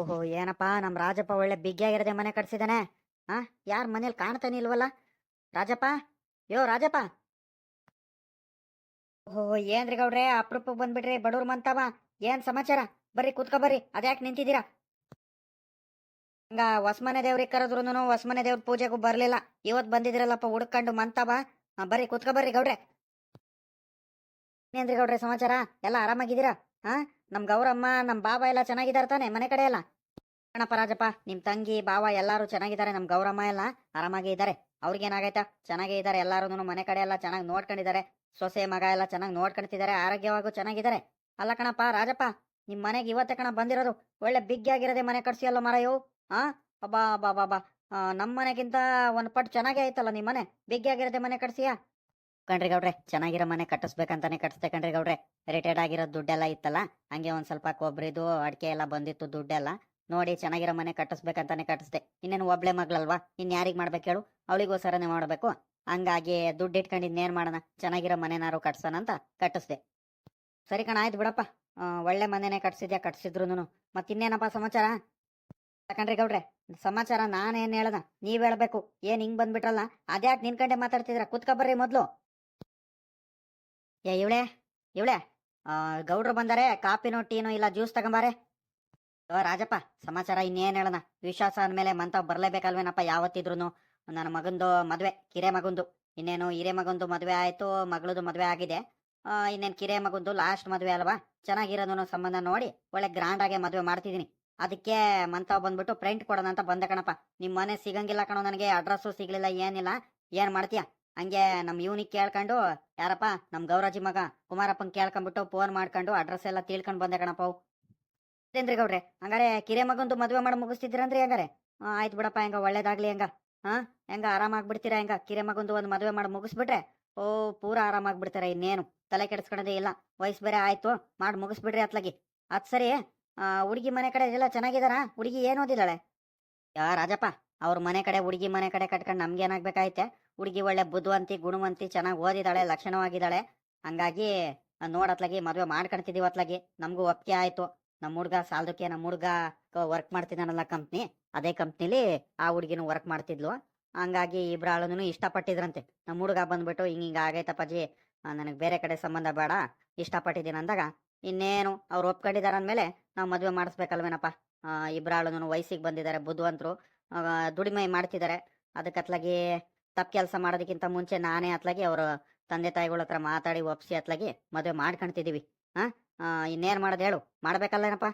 ಓಹೋ, ಏನಪ್ಪ ನಮ್ಮ ರಾಜಪ್ಪ ಒಳ್ಳೆ ಬಿಗ್ಗಿಯಾಗಿರದೆ ಮನೆ ಕಟ್ಸಿದಾನೆ. ಆ, ಯಾರ ಮನೇಲಿ ಕಾಣ್ತಾನೆ ಇಲ್ವಲ್ಲ? ರಾಜಪ್ಪ, ಯೋ ರಾಜಪ್ಪ. ಓಹೋ, ಏನ್ರಿ ಗೌಡ್ರೆ ಅಪ್ರೂಪ ಬಂದ್ಬಿಡ್ರಿ ಬಡವ್ರ ಮಂತವ. ಏನ್ ಸಮಾಚಾರ? ಬರ್ರಿ, ಕೂತ್ಕೊ ಬರ್ರಿ, ಅದ್ಯಾಕೆ ನಿಂತಿದ್ದೀರಾ? ಹಂಗ ಹೊಸ್ಮನೆ ದೇವ್ರಿಗೆ ಕರೆದ್ರು ಹೊಸ್ಮನೆ ದೇವ್ರ ಪೂಜೆಗೂ ಬರ್ಲಿಲ್ಲ. ಇವತ್ ಬಂದಿದ್ರಲ್ಲಪ್ಪ, ಹುಡ್ಕೊಂಡು ಮಂತವ. ಬರ್ರಿ, ಕೂತ್ಕೊ ಬರ್ರಿ ಗೌಡ್ರೆ. ಗೌಡ್ರೆ ಸಮಾಚಾರ? ಎಲ್ಲ ಆರಾಮಾಗಿದ್ದೀರಾ? ಹಾ? ನಮ್ ಗೌರಮ್ಮ, ನಮ್ ಬಾಬಾ ಎಲ್ಲ ಚೆನ್ನಾಗಿದ್ದಾರೆ ತಾನೆ ಮನೆ ಕಡೆ ಎಲ್ಲ? ಕಣಪ್ಪ ರಾಜಪ್ಪ ನಿಮ್ ತಂಗಿ, ಬಾವ ಎಲ್ಲಾರು ಚೆನ್ನಾಗಿದ್ದಾರೆ, ನಮ್ ಗೌರಮ್ಮ ಎಲ್ಲ ಆರಾಮಾಗಿ ಇದ್ದಾರೆ. ಅವ್ರಿಗೇನಾಗೈತಾ? ಚೆನ್ನಾಗೇ ಇದ್ದಾರೆ ಎಲ್ಲಾರು ಮನೆ ಕಡೆ ಎಲ್ಲ ಚೆನ್ನಾಗಿ ನೋಡ್ಕೊಂಡಿದ್ದಾರೆ. ಸೊಸೆ, ಮಗ ಎಲ್ಲ ಚೆನ್ನಾಗಿ ನೋಡ್ಕೊಂತಿದ್ದಾರೆ ಆರೋಗ್ಯವಾಗೂ ಚೆನ್ನಾಗಿದ್ದಾರೆ. ಅಲ್ಲ ಕಣಪ್ಪ, ರಾಜಪ್ಪ, ನಿಮ್ ಮನೆಗೆ ಇವತ್ತೆ ಕಣ ಬಂದಿರೋದು. ಒಳ್ಳೆ ಬಿಗ್ ಆಗಿರೋದೇ ಮನೆ ಕಟ್ಸಿಯಲ್ಲ ಮರಯೋ? ಹಾ? ಅಬ್ಬಾ ಬಾ ಬಾ ನಮ್ಮ ನಮ್ ಮನೆಗಿಂತ ಒಂದ್ ಪಟ್ಟು ಚೆನ್ನಾಗೇ ಐತಲ್ಲ ನಿಮ್ ಮನೆ? ಬಿಗ್ ಆಗಿರೋದೇ ಮನೆ ಕಟ್ಸಿಯಾ? ಕಣ್ರಿ ಗೌಡ್ರೆ, ಚೆನ್ನಾಗಿರೋ ಮನೆ ಕಟ್ಟಿಸ್ಬೇಕಂತಾನೆ ಕಟ್ಟಿಸ್ದೆ ಕಣ್ರಿ ಗೌಡ್ರೆ. ರಿಟೈರ್ಡ್ ಆಗಿರೋ ದುಡ್ಡೆಲ್ಲ ಇತ್ತಲ್ಲ, ಹಂಗೆ ಒಂದ್ ಸ್ವಲ್ಪ ಕೊಬ್ರಿದು ಅಡಿಕೆ ಎಲ್ಲ ಬಂದಿತ್ತು ದುಡ್ಡೆಲ್ಲ. ನೋಡಿ ಚೆನ್ನಾಗಿರೋ ಮನೆ ಕಟ್ಟಿಸ್ಬೇಕಂತಾನೆ ಕಟ್ಟಿಸ್ದೆ ಇನ್ನೇನು ಒಬ್ಳೆ ಮಗಳಲ್ವಾ? ಇನ್ ಯಾರಿಗ್ ಮಾಡ್ಬೇಕು ಹೇಳು? ಅವಳಿಗೋಸ್ಕರನೇ ಮಾಡ್ಬೇಕು. ಹಂಗಾಗಿ ದುಡ್ಡು ಇಟ್ಕೊಂಡು ಇನ್ನೇನ್ ಮಾಡೋಣ? ಚೆನ್ನಾಗಿರೋ ಮನೆನಾರು ಕಟ್ಸೋಣ ಅಂತ ಕಟ್ಟಿಸ್ದೆ ಸರಿ ಕಣ, ಆಯ್ತು ಬಿಡಪ್ಪ. ಒಳ್ಳೆ ಮನೆನೇ ಕಟ್ಸಿದ್ಯಾ ಕಟ್ಸಿದ್ರು ಮತ್ತಿನ್ನೇನಪ್ಪ ಸಮಾಚಾರ? ಕಣ್ರಿ ಗೌಡ್ರೆ, ಸಮಾಚಾರ ನಾನೇನ್ ಹೇಳದ? ನೀವ್ ಹೇಳ್ಬೇಕು. ಏನ್ ಹಿಂಗ್ ಬಂದ್ಬಿಟ್ರಲ್ಲ? ಅದ್ಯಾಕ್ ನಿನ್ಕಂಡೆ ಮಾತಾಡ್ತಿದ್ರ? ಕುತ್ಕ ಬರ್ರಿ ಮೊದ್ಲು. ಏ, ಇವಳೆ ಇವಳೆ. ಗೌಡ್ರು ಬಂದಾರೆ ಕಾಪಿನೋ ಟೀನೋ ಇಲ್ಲ, ಜ್ಯೂಸ್ ತಗೊಂಬಾರೆ. ಓ, ರಾಜಪ್ಪ, ಸಮಾಚಾರ ಇನ್ನೇನು ಹೇಳೋಣ? ವಿಶ್ವಾಸ ಅಂದಮೇಲೆ ಮಂತ ಬರಲೇಬೇಕಲ್ವೇನಪ್ಪ ಯಾವತ್ತಿದ್ರು ನನ್ನ ಮಗಂದು ಮದುವೆ, ಕಿರೆ ಮಗಂದು. ಇನ್ನೇನು ಹಿರೇ ಮಗಂದು ಮದುವೆ ಆಯಿತು ಮಗಳದು ಮದುವೆ ಆಗಿದೆ. ಇನ್ನೇನು ಕಿರೆ ಮಗಂದು ಲಾಸ್ಟ್ ಮದುವೆ ಅಲ್ವಾ? ಚೆನ್ನಾಗಿರೋದನ್ನು ಸಂಬಂಧ ನೋಡಿ, ಒಳ್ಳೆ ಗ್ರ್ಯಾಂಡ್ ಆಗಿ ಮದುವೆ ಮಾಡ್ತಿದ್ದೀನಿ. ಅದಕ್ಕೆ ಮಂತ ಬಂದ್ಬಿಟ್ಟು ಪ್ರಿಂಟ್ ಕೊಡೋಣ ಅಂತ ಬಂದೆ ಕಣಪ್ಪ. ನಿಮ್ಮ ಮನೆ ಸಿಗಂಗಿಲ್ಲ ಕಣೋ ನನಗೆ ಅಡ್ರೆಸ್ಸು ಸಿಗಲಿಲ್ಲ, ಏನಿಲ್ಲ. ಏನು ಮಾಡ್ತೀಯ? ಹಂಗೆ ನಮ್ ಯೂನಿಕ್ ಕೇಳ್ಕೊಂಡು, ಯಾರಪ್ಪ, ನಮ್ ಗೌರಾಜಿ ಮಗ ಕುಮಾರಪ್ಪನ್ ಕೇಳ್ಕೊಂಡ್ಬಿಟ್ಟು ಫೋನ್ ಮಾಡ್ಕೊಂಡು ಅಡ್ರೆಸ್ ಎಲ್ಲ ತಿಳ್ಕೊಂಡ್ ಬಂದೆ ಕಣಪ್ಪ ಅವು ಏನ್ರಿ ಗೌಡ್ರೆ, ಹಂಗಾರೆ ಕಿರೆ ಮಗಂದು ಮದ್ವೆ ಮಾಡಿ ಮುಗಿಸ್ತಿದ್ರಂದ್ರಿ ಹಂಗಾರೆ? ಆಯ್ತು ಬಿಡಪ್ಪ, ಹೆಂಗ ಒಳ್ಳೇದಾಗ್ಲಿ ಹೆಂಗ. ಹಾ, ಹೆಂಗ ಆರಾಮಾಗ್ಬಿಡ್ತೀರಾ ಹೆಂಗ? ಕಿರೆ ಮಗಂದು ಒಂದು ಮದ್ವೆ ಮಾಡಿ ಮುಗಿಸ್ಬಿಟ್ರೆ, ಓ, ಪೂರಾ ಆರಾಮಾಗ್ಬಿಡ್ತಾರೆ ಇನ್ನೇನು? ತಲೆ ಕೆಡಿಸ್ಕೊಳೋದೇ ಇಲ್ಲ. ವಯಸ್ಸು ಬೇರೆ ಆಯ್ತು, ಮಾಡಿ ಮುಗಿಸ್ಬಿಡ್ರಿ ಅತ್ಲಾಗಿ. ಅದ್ ಸರಿ ಹುಡುಗಿ ಮನೆ ಕಡೆ ಎಲ್ಲ ಚೆನ್ನಾಗಿದಾರ? ಹುಡುಗಿ ಏನು ಓದಿದಾಳೆ? ಯಾ, ರಾಜಪ್ಪ, ಅವ್ರ ಮನೆ ಕಡೆ ಹುಡುಗಿ ಮನೆ ಕಡೆ ಕಟ್ಕೊಂಡು ನಮ್ಗೆ ಏನಾಗ್ಬೇಕಾಯ್ತೆ ಹುಡುಗಿ ಒಳ್ಳೆ ಬುದ್ಧಿವಂತಿ, ಗುಣವಂತಿ, ಚೆನ್ನಾಗಿ ಓದಿದಾಳೆ ಲಕ್ಷಣವಾಗಿದ್ದಾಳೆ ಹಂಗಾಗಿ ನೋಡತ್ಲಾಗಿ ಮದುವೆ ಮಾಡ್ಕೊಂತಿದೀವಿ ಅತ್ಲಾಗಿ. ನಮಗೂ ಒಪ್ಪಿಗೆ ಆಯ್ತು. ನಮ್ಮ ಹುಡ್ಗ ಸಾಲದಕ್ಕೆ ನಮ್ಮ ಹುಡ್ಗ ವರ್ಕ್ ಮಾಡ್ತಿದ್ದಾನಲ್ಲ ಕಂಪ್ನಿ ಅದೇ ಕಂಪ್ನಿಲಿ ಆ ಹುಡುಗಿನೂ ವರ್ಕ್ ಮಾಡ್ತಿದ್ಲು. ಹಂಗಾಗಿ ಇಬ್ರಾಳನು ಇಷ್ಟಪಟ್ಟಿದ್ರಂತೆ. ನಮ್ಮ ಹುಡುಗ ಬಂದ್ಬಿಟ್ಟು, ಹಿಂಗ ಹಿಂಗ ಆಗೈತಪ್ಪಾಜಿ ನನಗೆ ಬೇರೆ ಕಡೆ ಸಂಬಂಧ ಬೇಡ. ಇಷ್ಟಪಟ್ಟಿದ್ದೀನಿ ಅಂದಾಗ, ಇನ್ನೇನು ಅವ್ರು ಒಪ್ಕೊಂಡಿದಾರ ಅಂದ್ಮೇಲೆ ನಾವು ಮದುವೆ ಮಾಡಿಸ್ಬೇಕಲ್ವೇನಪ್ಪ. ಇಬ್ರಾಳನು ವಯಸ್ಸಿಗೆ ಬಂದಿದ್ದಾರೆ ಬುದ್ಧಿವಂತರು. ದುಡಿಮೆ ಮಾಡ್ತಿದ್ದಾರೆ ಅದಕ್ಕೆ ಅತ್ಲಾಗಿ ತಪ್ಪು ಕೆಲಸ ಮಾಡೋದಕ್ಕಿಂತ ಮುಂಚೆ ನಾನೇ ಅತ್ಲಾಗಿ ಅವರು ತಂದೆ ತಾಯಿಗಳ ಹತ್ರ ಮಾತಾಡಿ ಒಪ್ಸಿ ಅತ್ಲಾಗಿ ಮದುವೆ ಮಾಡ್ಕೊಂತಿದೀವಿ ಹಾ ಇನ್ನೇನ್ ಮಾಡೋದು ಹೇಳು? ಮಾಡ್ಬೇಕಲ್ಲೇನಪ್ಪ?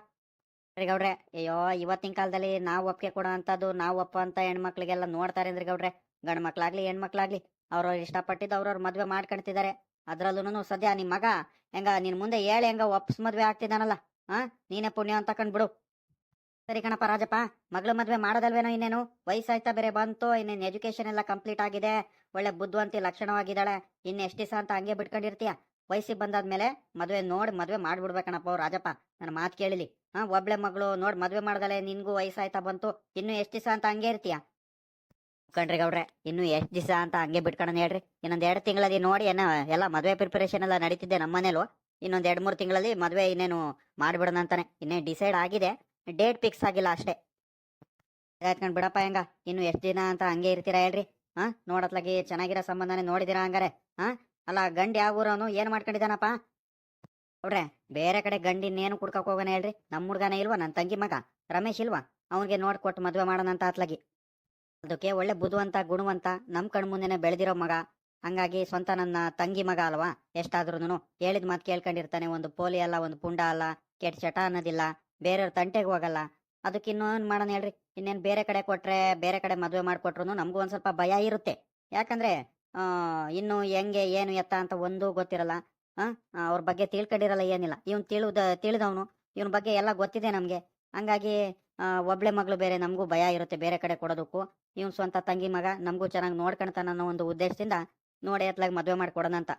ರೀ ಗೌಡ್ರೆ, ಅಯ್ಯೋ, ಇವತ್ತಿನ ಕಾಲದಲ್ಲಿ ನಾವು ಒಪ್ಪಿಗೆ ಕೊಡೋ ಅಂತದ್ದು ನಾವು ಒಪ್ಪ ಅಂತ ಹೆಣ್ಮಕ್ಳಿಗೆಲ್ಲ ನೋಡ್ತಾರೆ ಅಂದ್ರೆ ಗೌಡ್ರೆ, ಗಂಡ್ ಮಕ್ಳಾಗ್ಲಿ ಹೆಣ್ಮಕ್ಳಾಗ್ಲಿ ಅವ್ರವ್ರು ಇಷ್ಟಪಟ್ಟಿದ್ದು ಅವ್ರವ್ರ ಮದ್ವೆ ಮಾಡ್ಕೊಂತಿದ್ದಾರೆ ಅದ್ರಲ್ಲೂ ಸದ್ಯ ನಿಮ್ ಮಗ, ಹೆಂಗ ನಿನ್ ಮುಂದೆ ಹೇಳಿ ಹೆಂಗ ಒಪ್ಸ್ ಮದ್ವೆ ಆಗ್ತಿದ್ದಾನಲ್ಲ ಹಾ ನೀನೇ ಪುಣ್ಯ ಅಂತ ಕಂಡ್ಬಿಡು. ಸರಿ ಕಣಪ್ಪ ರಾಜಪ್ಪ, ಮಗಳು ಮದ್ವೆ ಮಾಡೋದಲ್ವೇನೋ ಇನ್ನೇನು? ವಯಸ್ಸಾಯ್ತಾ ಬೇರೆ ಬಂತು, ಇನ್ನೇನು ಎಜುಕೇಶನ್ ಎಲ್ಲ ಕಂಪ್ಲೀಟ್ ಆಗಿದೆ. ಒಳ್ಳೆ ಬುದ್ಧಿವಂತಿ ಲಕ್ಷಣವಾಗಿದ್ದಾಳೆ. ಇನ್ನು ಎಷ್ಟು ದಿವಸ ಅಂತ ಹಂಗೆ ಬಿಟ್ಕೊಂಡಿರ್ತೀಯ? ವಯಸ್ಸಿಗೆ ಬಂದಾದ್ಮೇಲೆ ಮದುವೆ ನೋಡಿ, ಮದುವೆ ಮಾಡ್ಬಿಡ್ಬೇಕಣಪ್ಪ ರಾಜಪ್ಪ, ನನ್ನ ಮಾತು ಕೇಳಿಲಿ. ಹಾ, ಒಬ್ಳೆ ಮಗಳು ನೋಡಿ ಮದುವೆ ಮಾಡ್ದಲೆ ನಿನ್ಗೂ ವಯಸ್ಸಾಯ್ತಾ ಬಂತು. ಇನ್ನು ಎಷ್ಟು ದಿವಸ ಅಂತ ಹಂಗೆ ಇರ್ತೀಯ? ಕಣ್ರಿ ಗೌಡ್ರೆ, ಇನ್ನು ಎಷ್ಟು ದಿವಸ ಅಂತ ಹಂಗೆ ಬಿಟ್ಕೊಂಡು ಹೇಳ್ರಿ. ಇನ್ನೊಂದು ಎರಡು ತಿಂಗಳಲ್ಲಿ ನೋಡಿ, ಏನೋ ಎಲ್ಲ ಮದುವೆ ಪ್ರಿಪರೇಷನ್ ಎಲ್ಲ ನಡೀತಿದ್ದೆ ನಮ್ಮ ಮನೇಲು ಇನ್ನೊಂದ್ ಎರಡ್ ಮೂರ್ ತಿಂಗಳಲ್ಲಿ ಮದುವೆ ಇನ್ನೇನು ಮಾಡ್ಬಿಡೋಣ ಅಂತಾನೆ. ಇನ್ನೇ ಡಿಸೈಡ್ ಆಗಿದೆ. ಡೇಟ್ ಫಿಕ್ಸ್ ಆಗಿಲ್ಲ ಅಷ್ಟೇ. ಆಯ್ತ್ಕೊಂಡ್ ಬಿಡಪ್ಪ ಹೆಂಗ? ಇನ್ನು ಎಷ್ಟು ದಿನ ಅಂತ ಹಂಗೆ ಇರ್ತೀರಾ ಹೇಳ್ರಿ. ಹಾ ನೋಡತ್ಲಾಗಿ ಚೆನ್ನಾಗಿರೋ ಸಂಬಂಧನೇ ನೋಡಿದಿರಾ ಹಂಗಾರೆ? ಹಾ ಅಲ್ಲ ಗಂಡ ಯಾವ ಊರವನು ಏನ್ ಮಾಡ್ಕೊಂಡಿದ್ದಾನಪ್ಪ? ನೋಡ್ರೆ ಬೇರೆ ಕಡೆ ಗಂಡಿನ ಇನ್ನೇನು ಕುಡ್ಕಕ್ ಹೋಗೋಣ ಹೇಳ್ರಿ. ನಮ್ಮ ಹುಡ್ಗನೇ ಇಲ್ವಾ? ನನ್ನ ತಂಗಿ ಮಗ, ರಮೇಶ್ ಇಲ್ವಾ? ಅವನಿಗೆ ನೋಡ್ಕೊಟ್ಟು ಮದ್ವೆ ಮಾಡೋಣ ಅಂತ ಅತ್ಲಾಗಿ ಅದಕ್ಕೆ ಒಳ್ಳೆ ಬುದ್ಧಿವಂತ ಗುಣವಂತ, ನಮ್ ಕಣ್ ಮುಂದೆನೆ ಬೆಳೆದಿರೋ ಮಗ. ಹಂಗಾಗಿ ಸ್ವಂತ ನನ್ನ ತಂಗಿ ಮಗ ಅಲ್ವಾ? ಎಷ್ಟಾದ್ರೂನು ಹೇಳಿದ ಮಾತು ಕೇಳ್ಕೊಂಡಿರ್ತಾನೆ. ಒಂದು ಪೋಲಿ ಅಲ್ಲ, ಒಂದು ಪುಂಡ ಅಲ್ಲ, ಕೆಟ್ಟ ಚಟ ಅನ್ನೋದಿಲ್ಲ. ಬೇರೆಯವ್ರ ತಂಟೆಗೆ ಹೋಗಲ್ಲ. ಅದಕ್ಕೆ ಇನ್ನೇನ್ ಮಾಡೋಣ ಹೇಳ್ರಿ. ಇನ್ನೇನ್ ಬೇರೆ ಕಡೆ ಕೊಟ್ರೆ ಬೇರೆ ಕಡೆ ಮದ್ವೆ ಮಾಡ್ಕೊಟ್ರು ನಮಗೂ ಒಂದ್ ಸ್ವಲ್ಪ ಭಯ ಇರುತ್ತೆ. ಯಾಕಂದ್ರೆ ಇನ್ನು ಹೆಂಗೆ, ಏನು ಎತ್ತ ಅಂತ ಒಂದು ಗೊತ್ತಿರಲ್ಲ. ಆ, ಅವ್ರ ಬಗ್ಗೆ ತಿಳ್ಕೊಂಡಿರಲ್ಲ ಏನಿಲ್ಲ. ಇವನ್ ತಿಳಿದ, ತಿಳಿದವನು. ಇವನ ಬಗ್ಗೆ ಎಲ್ಲ ಗೊತ್ತಿದೆ ನಮ್ಗೆ. ಹಂಗಾಗಿ ಒಬ್ಳೆ ಮಗಳು ಬೇರೆ ನಮಗೂ ಭಯ ಇರುತ್ತೆ ಬೇರೆ ಕಡೆ ಕೊಡೋದಕ್ಕೂ. ಇವನ್ ಸ್ವಂತ ತಂಗಿ ಮಗ ನಮಗೂ ಚೆನ್ನಾಗಿ ನೋಡ್ಕೊಳ್ತಾನ ಅನ್ನೋ ಒಂದು ಉದ್ದೇಶದಿಂದ ನೋಡಿ ಎತ್ಲಾಗ ಮದ್ವೆ ಮಾಡ್ಕೊಡೋಣ ಅಂತ.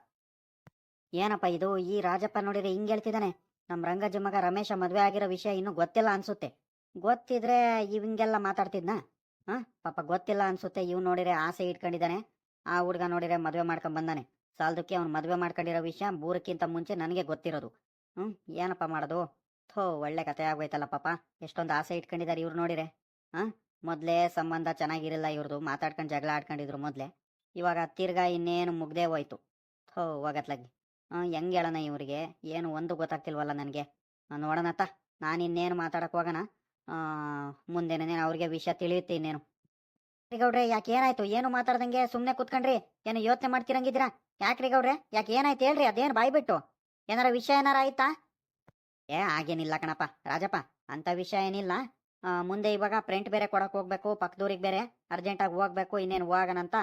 ಏನಪ್ಪ ಇದು? ಈ ರಾಜಪ್ಪ ನೋಡಿದ್ರೆ ಹಿಂಗೆ ಹೇಳ್ತಿದ್ದಾನೆ ನಮ್ ರಂಗಜ್ಜ ಮಗ ರಮೇಶ ಮದುವೆ ಆಗಿರೋ ವಿಷಯ ಇನ್ನೂ ಗೊತ್ತಿಲ್ಲ ಅನ್ಸುತ್ತೆ. ಗೊತ್ತಿದ್ರೆ ಇವಂಗೆಲ್ಲ ಮಾತಾಡ್ತಿದ್ನ? ಹಾ? ಪಾಪ ಗೊತ್ತಿಲ್ಲ ಅನ್ಸುತ್ತೆ. ಇವ್ ನೋಡಿದ್ರೆ ಆಸೆ ಇಟ್ಕೊಂಡಿದ್ದಾನೆ. ಆ ಹುಡುಗ ನೋಡಿದ್ರೆ ಮದುವೆ ಮಾಡ್ಕೊಂಡ್ ಬಂದಾನೆ. ಸಾಲದಕ್ಕೆ ಅವ್ನು ಮದುವೆ ಮಾಡ್ಕೊಂಡಿರೋ ವಿಷಯ ಬೂರಕ್ಕಿಂತ ಮುಂಚೆ ನನಗೆ ಗೊತ್ತಿರೋದು. ಹ್ಮ್? ಏನಪ್ಪ ಮಾಡೋದು? ಥೋ, ಒಳ್ಳೆ ಕತೆ ಆಗೋಯ್ತಲ್ಲ ಪಾಪ. ಎಷ್ಟೊಂದು ಆಸೆ ಇಟ್ಕೊಂಡಿದ್ದಾರೆ ಇವ್ರು ನೋಡಿರೆ ಹಾ? ಮೊದಲೇ ಸಂಬಂಧ ಚೆನ್ನಾಗಿರಲಿಲ್ಲ ಇವ್ರದ್ದು ಮಾತಾಡ್ಕೊಂಡು ಜಗಳ ಆಡ್ಕೊಂಡಿದ್ರು ಮೊದಲೇ. ಇವಾಗ ತಿರ್ಗಾ ಇನ್ನೇನು ಮುಗ್ದೇ ಹೋಯ್ತು. ಥೋ ಹೋಗತ್ಲಾಗಿ ಹೆಂಗೆ ಹೇಳೋಣ ಇವ್ರಿಗೆ? ಏನು ಒಂದು ಗೊತ್ತಾಗ್ತಿಲ್ವಲ್ಲ ನನಗೆ. ನೋಡೋಣತ್ತ ನಾನು ಇನ್ನೇನು ಮಾತಾಡಕ್ಕೆ ಹೋಗೋಣ. ಮುಂದೆನೇ ಅವ್ರಿಗೆ ವಿಷಯ ತಿಳಿಯುತ್ತೆ ಇನ್ನೇನು. ರೀ ಗೌಡ್ರೆ, ಯಾಕೆ ಏನಾಯ್ತು? ಏನು ಮಾತಾಡ್ದಂಗೆ ಸುಮ್ಮನೆ ಕುತ್ಕೊಂಡ್ರಿ? ಏನು ಯೋಚನೆ ಮಾಡ್ತಿರಂಗಿದ್ದೀರಾ? ಯಾಕ್ರಿ ಗೌಡ್ರೆ? ಯಾಕೆ ಏನಾಯ್ತು ಹೇಳ್ರಿ? ಅದೇನು ಬಾಯ್ಬಿಟ್ಟು ಏನಾರ ವಿಷಯ ಏನಾರ ಆಯ್ತಾ? ಏ, ಹಾಗೇನಿಲ್ಲ ಕಣಪ್ಪ. ರಾಜಪ್ಪ ಅಂತ ವಿಷಯ ಏನಿಲ್ಲ. ಮುಂದೆ ಇವಾಗ ಪ್ರಿಂಟ್ ಬೇರೆ ಕೊಡಕ್ ಹೋಗ್ಬೇಕು ಪಕ್ಕದೂರಿಗೆ ಬೇರೆ ಅರ್ಜೆಂಟಾಗಿ ಹೋಗ್ಬೇಕು, ಇನ್ನೇನು ಹೋಗೋಣಂತ